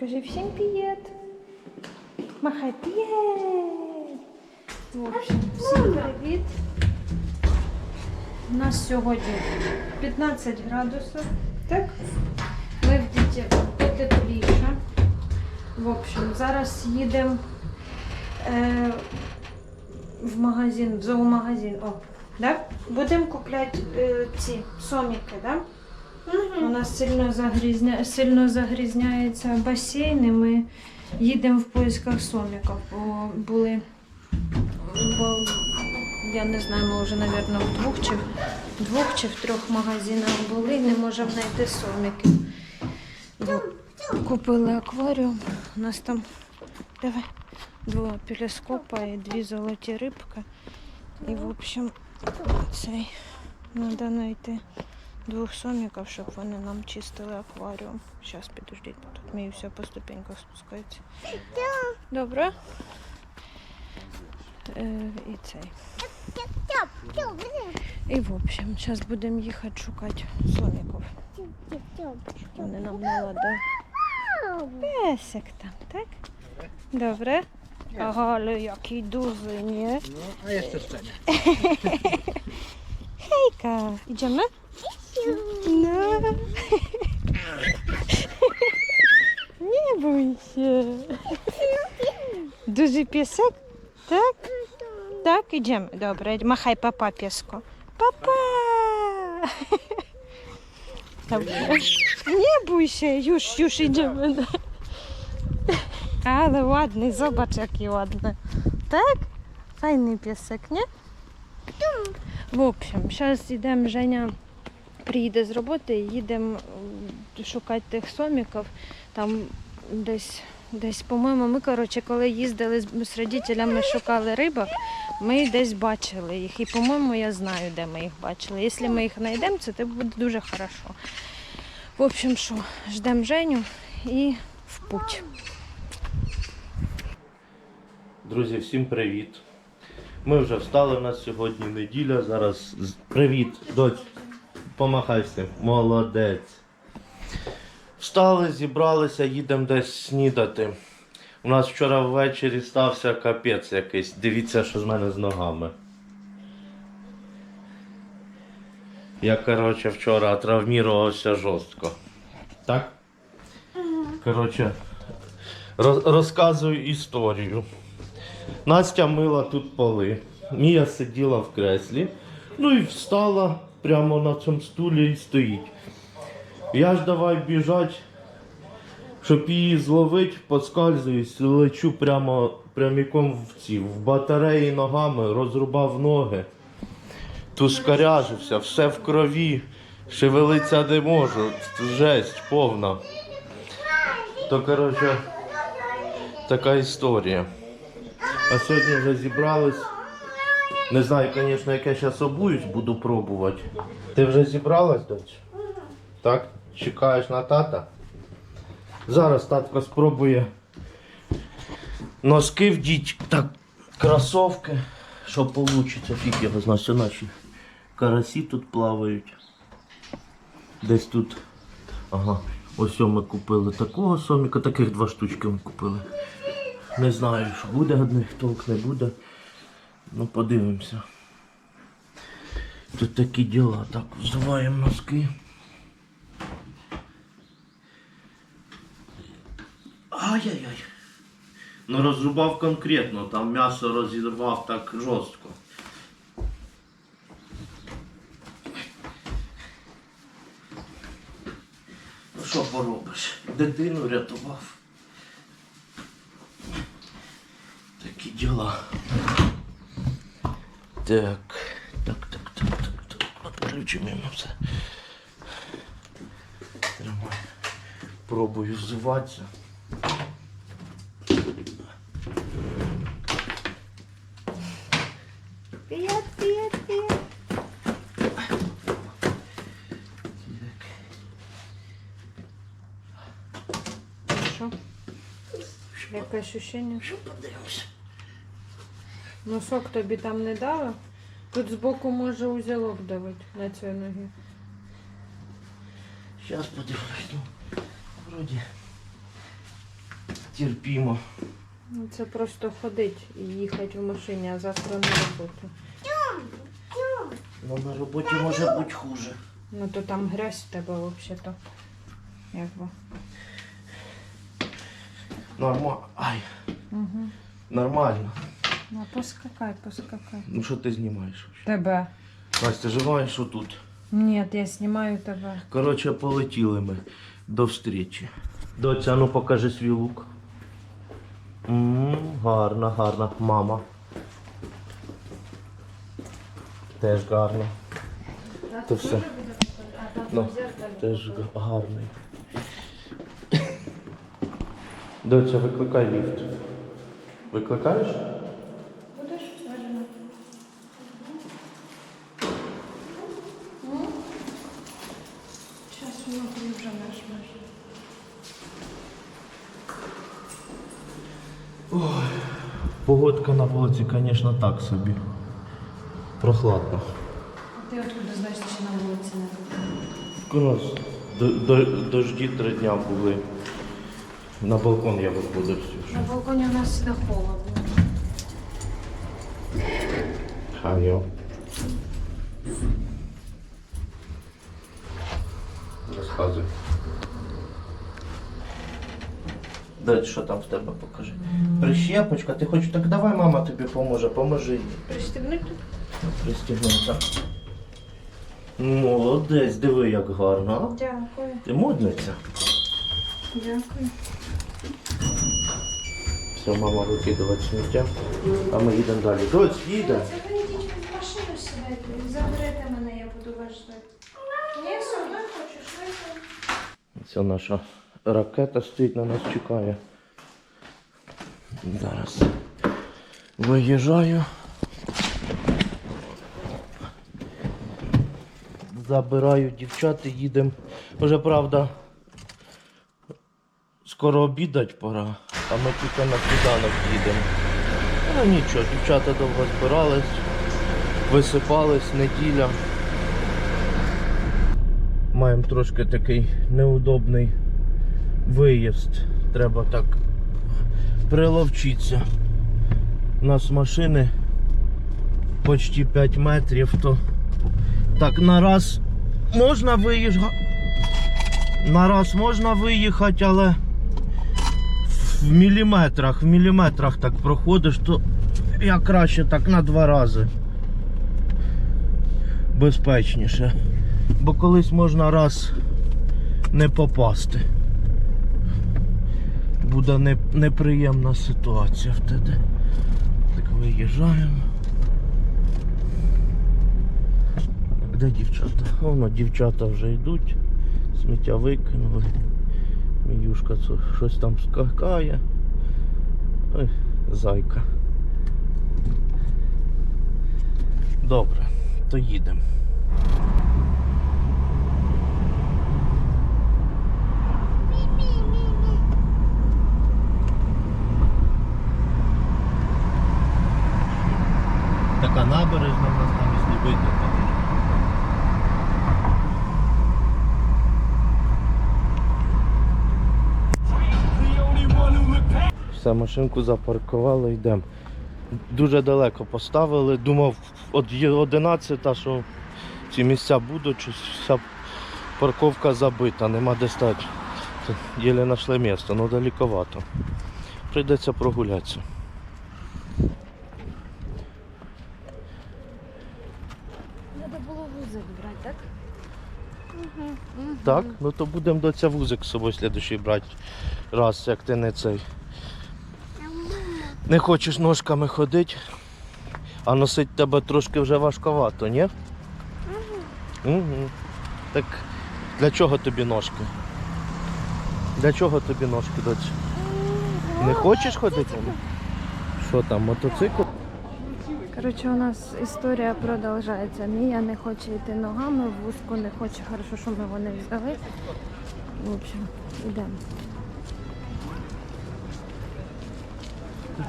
Кажи всім привіт. Махай привіт. В общем, всім привіт. У нас сьогодні 15 градусів. Так? Ми в діті потепліше. В общем, зараз їдемо е, в магазин, в зоомагазин. О, да? Будемо купляти е, ці соміки, да? У нас сильно, загрізня... сильно загрізняється басейн, і ми їдемо в поисках соміків. Бо були, бо, я не знаю, ми вже, мабуть, в двох чи, в двох чи в трьох магазинах були, не можемо знайти соміків. Купили акваріум. У нас там давай, два телескопа і дві золоті рибки. І, в общем, цей треба знайти двох соміків, щоб вони нам чистили акваріум. Зараз підождіть, тут мій все по ступеньках спускається. Добре. Е, і цей. І в общем, зараз будемо їхати шукати соміків. Вони нам наладили. Песик там, так? Добре. Ага, але який дуже, ні? No, a jeszcze szczenia. Hejka, idziemy? No. Nie bój się. Duży piesek? Tak? Tak, idziemy. Dobra, machaj papa piesko. Papa! Dobrze. Nie bój się, już, już idziemy. Ale ładny, zobacz jaki ładny. Tak? Fajny piesek, nie? В общем, зараз йдемо, Женя приїде з роботи їдемо шукати тих соміків. Там десь, десь, по-моєму, ми, коротше, коли їздили з, з родителями, шукали рибок, ми десь бачили їх. І, по-моєму, я знаю, де ми їх бачили. Якщо ми їх знайдемо, це буде дуже хорошо. В общем, що, ждемо Женю і в путь. Друзі, всім привіт. Ми вже встали, у нас сьогодні неділя. Зараз привіт, доць. Помахай всім. Молодець. Встали, зібралися, їдемо десь снідати. У нас вчора ввечері стався капець якийсь. Дивіться, що з мене з ногами. Я, коротше, вчора травмірувався жорстко. Так? Коротше, роз- розказую історію. Настя мила тут поли. Мія сиділа в креслі, ну і встала прямо на цьому стулі і стоїть. Я ж давай біжать, щоб її зловити, подскальзуюсь, лечу прямо пряміком в ці, в батареї ногами, розрубав ноги. Тускаряжився, все в крові, шевелиться не можу, жесть повна. То, коротше, така історія. А сьогодні вже зібрались. Не знаю, звісно, як я зараз обуюсь, буду пробувати. Ти вже зібралась, доць? Так? Чекаєш на тата? Зараз татко спробує носки вдіть, так, кросовки. Що вийде, фіг його знає, все наші карасі тут плавають. Десь тут. Ага. Ось ми купили такого соміка, таких два штучки ми купили. Не знаю, що буде одних толк, не буде. Ну, подивимося. Тут такі діла. Так, взуваємо носки. Ай-яй-яй. Ну розрубав конкретно, там м'ясо розірвав так жорстко. Ну що поробиш? Дитину рятував. Такі діла. Так, так, так, так, так, так. Отключимо йому все. Тримай. Пробую взуватися. Привіт, привіт, привіт. Що? Яке ощущення? Що подивимося? Носок тобі там не дали? Тут збоку може узілок давити на цій ногі. Зараз подивимось. Ну, вроді терпімо. Ну, Це просто ходить і їхати в машині, а завтра на роботу. Ну на роботі може бути хуже. Ну то там грязь в тебе взагалі-то. Якби. Нормально. Ай, Угу. нормально. Ну, поскакай, поскакай. Ну що ти знімаєш? вообще? Тебе. Настя, живаєш отут. Ні, я знімаю тебе. Коротше, полетіли ми до встрічі. Доця, ну покажи свій лук. м гарна, гарна. Мама. Теж гарна. То все. Ну, теж гарний. Доця, викликай ліфт. Викликаєш? Будеш вважена? Зараз воно вже нажмеш. Погодка на вулиці, звісно, так собі. Прохладно. А ти откуда знаєш, що на вулиці не до- дожді три дня були. На балкон я виходив. На балконі у нас завжди холодно. Хайо. Розказуй. Дай, що там в тебе покажи. Прищепочка, ти хочеш, так давай мама тобі поможе, поможи їй. Пристебнути? Пристігнута. Молодець, диви, як гарно. а? Дякую. Ти модниця. Дякую. Все, мама викидувати сміття, а ми їдемо далі. Доць, їдемо. Це ви йдіть в машину сідайте заберете мене, я буду вас ждати. Ні, все одно хочеш, вийти. Це наша ракета стоїть на нас чекає. Зараз виїжджаю. Забираю дівчат і їдемо. Вже правда, скоро обідать пора, а ми тільки на сніданок їдемо. Ну нічого, дівчата довго збирались, висипались, неділя. Маємо трошки такий неудобний виїзд. Треба так приловчитися. У нас машини почти 5 метрів, то так на раз можна виїжджати. На раз можна виїхати, але в міліметрах, в міліметрах так проходиш, то я краще так на два рази. Безпечніше. Бо колись можна раз не попасти. Буде не, неприємна ситуація втеди. Так виїжджаємо. Де дівчата? Воно дівчата вже йдуть. Сміття викинули. Міюшка щось там скакає. Ой, зайка. Добре, то їдемо. Така набережна в нас там і видно. Все, машинку запаркували, йдемо. Дуже далеко поставили. Думав, от є 11, що ці місця будуть, щось вся парковка забита, нема де стати. Єле знайшли місце, але далековато. Прийдеться прогулятися. Треба було вузик брати, так? Так, ну то будемо до ця вузик з собою слідущий брати. Раз, як ти не цей. Не хочеш ножками ходити, а носить тебе трошки вже важковато, ні? Угу. Так для чого тобі ножки? Для чого тобі ножки, доці? Не хочеш ходити? Що там, мотоцикл? Коротше, у нас історія продовжується. Мія не хоче йти ногами, вузку не хоче, хорошо, що ми вони взяли. В общем, йдемо.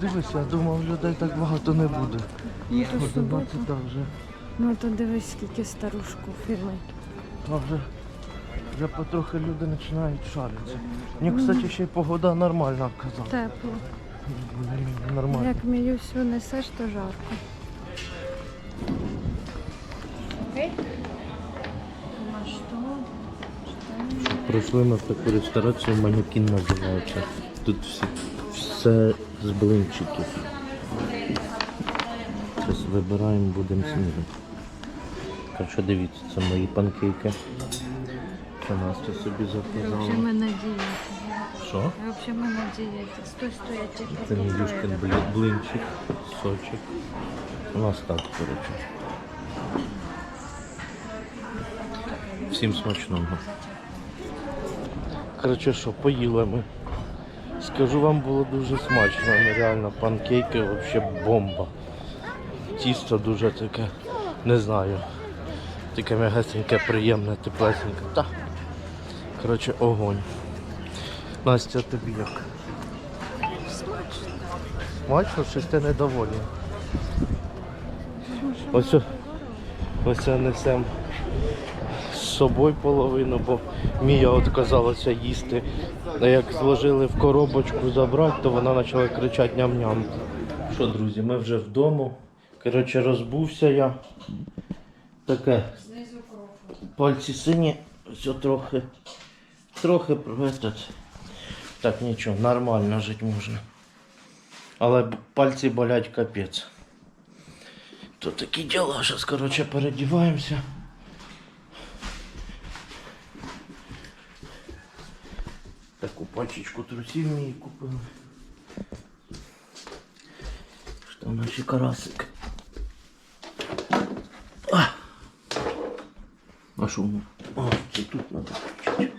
Дивися, я думав, людей так багато не буде. Ну, то субота. Вже. Ну то дивись, скільки старушку фірми. А вже Вже потрохи люди починають шаритися. Мені, кстати, ще й погода нормальна казала. Тепло. Нормально. Як міюсю несеш, то жарко. Прийшли в таку ресторацію, манекін називається. Тут всі, все з блинчиків. Зараз вибираємо, будемо снідати. Коротше, дивіться, це мої панкейки. Це Настя собі заказала. Взагалі ми на дієті. Що? Взагалі ми на дієті. Стой, стой, я тільки Це мій. Юшкин блі- блинчик, сочок. У нас так, коротше. Всім смачного. Коротше, що, поїли ми. Скажу вам, було дуже смачно. Ну, реально, панкейки взагалі бомба. Тісто дуже таке, не знаю. Таке м'ягесеньке, приємне, теплесеньке. Та. Коротше, огонь. Настя, тобі як? Смачно, Смачно, щось ти недовольний. Ось, ось несемо собою половину, бо Мія отказалася їсти. А як зложили в коробочку забрати, то вона почала кричати ням-ням. Що, друзі, ми вже вдома. Коротше, розбувся я. Таке. Пальці сині, все трохи. Трохи этот. Так нічого, нормально жити можна. Але пальці болять капець. То такі діла, зараз, коротше, передіваємося. Таку пачечку трусів мені купили. Що наші карасики. А, а що воно? А, це тут треба включити.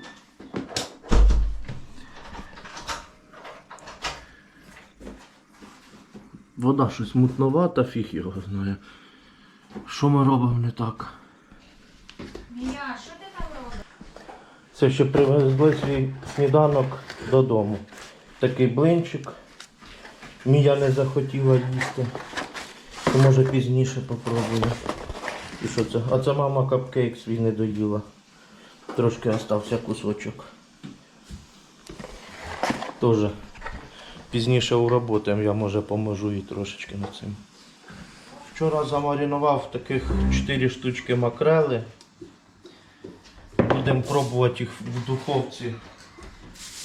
Вода щось мутновата, фіг його знає. Що ми робимо не так? Мія, що ти там робиш? Це ще привезли свій сніданок додому. Такий блинчик. Мія не захотіла їсти. То може пізніше попробую. І що це? А це мама капкейк свій не доїла. Трошки остався кусочок. Тоже пізніше уработаємо, я може поможу їй трошечки над цим. Вчора замаринував таких 4 штучки макрели. Будемо пробувати їх в духовці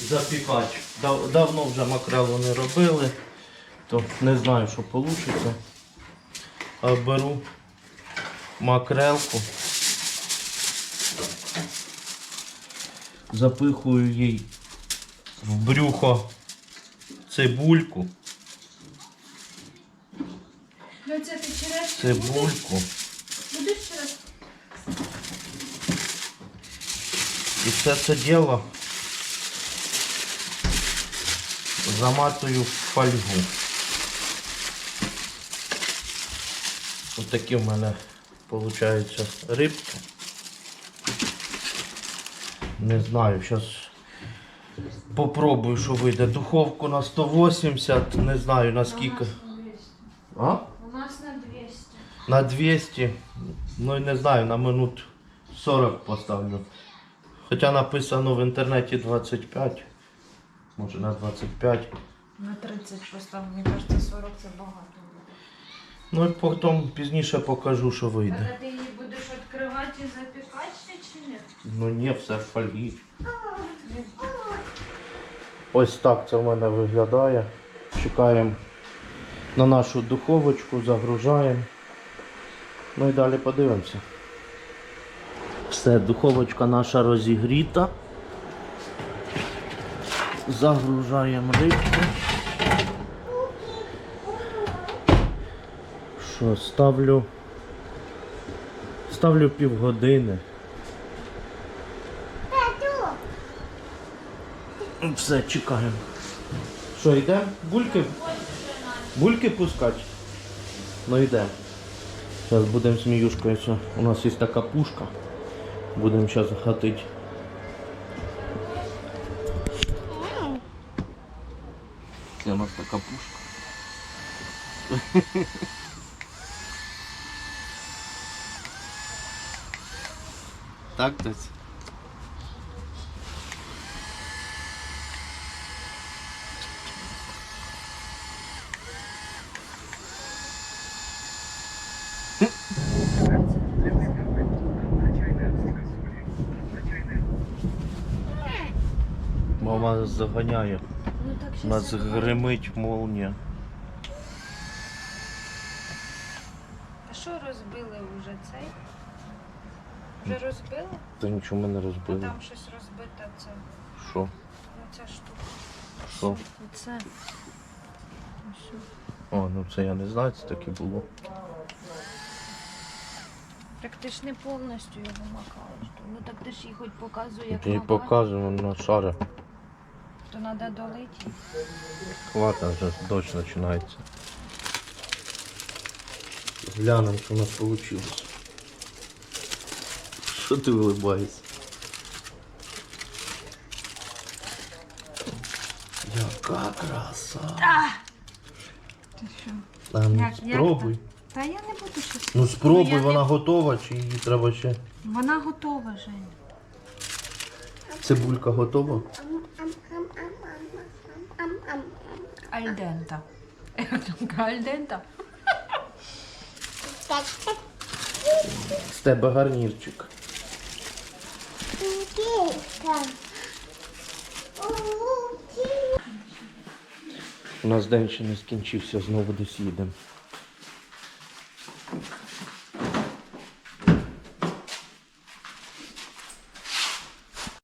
запікати. Дав- Давно вже макрелу не робили, то не знаю, що вийде. А беру макрелку, запихую їй в брюхо цибульку, Ну цибульку будеш через і все це діло заматую в фольгу. Ось такі в мене виходить рибки. Не знаю, зараз попробую, що вийде. Духовку на 180, не знаю наскільки. А? У нас на 200. На 200, ну не знаю, на минут 40 поставлю. Хоча написано в інтернеті 25. Може на 25. На 30 постав, мені кажется, 40 це багато. Ну і потім пізніше покажу, що вийде. Але ти її будеш відкривати і запікати чи ні? Ну ні, все в фольгі. Ось так це в мене виглядає. Чекаємо на нашу духовочку, загружаємо. Ну і далі подивимося. Все, духовочка наша розігріта. Загружаємо рибку. Що, ставлю. Ставлю півгодини. Все, чекаємо. Що, йде? Бульки? Бульки пускати? Ну йде. Зараз будемо з Міюшкою. У нас є така пушка. Будемо зараз гатити. Це у нас така пушка. Так, десь? Мама заганяє. Ну так У нас гримить молнія. А що розбили вже цей? Вже розбили? Та нічого ми не А розбили. там щось розбите це. Що? Ну ця штука. Що? Оце. О, ну це я не знаю, це таке було. Так ти ж не повністю його макаєш. Ну так ти ж їй хоч показує, як Я їй макати. показую на шари. То треба долити. Хватить, вже дощ починається. Глянемо, що у нас вийшло. Що ти вилибаєшся? Яка краса. Ти що? А, ну, Як- як спробуй. Та я не буду щось. Ну спробуй, я не- вона готова, чи її треба ще. Вона готова, Женя. Цибулька готова? Альдента. Альдента. З тебе гарнірчик. У нас день ще не скінчився, знову десь їдемо.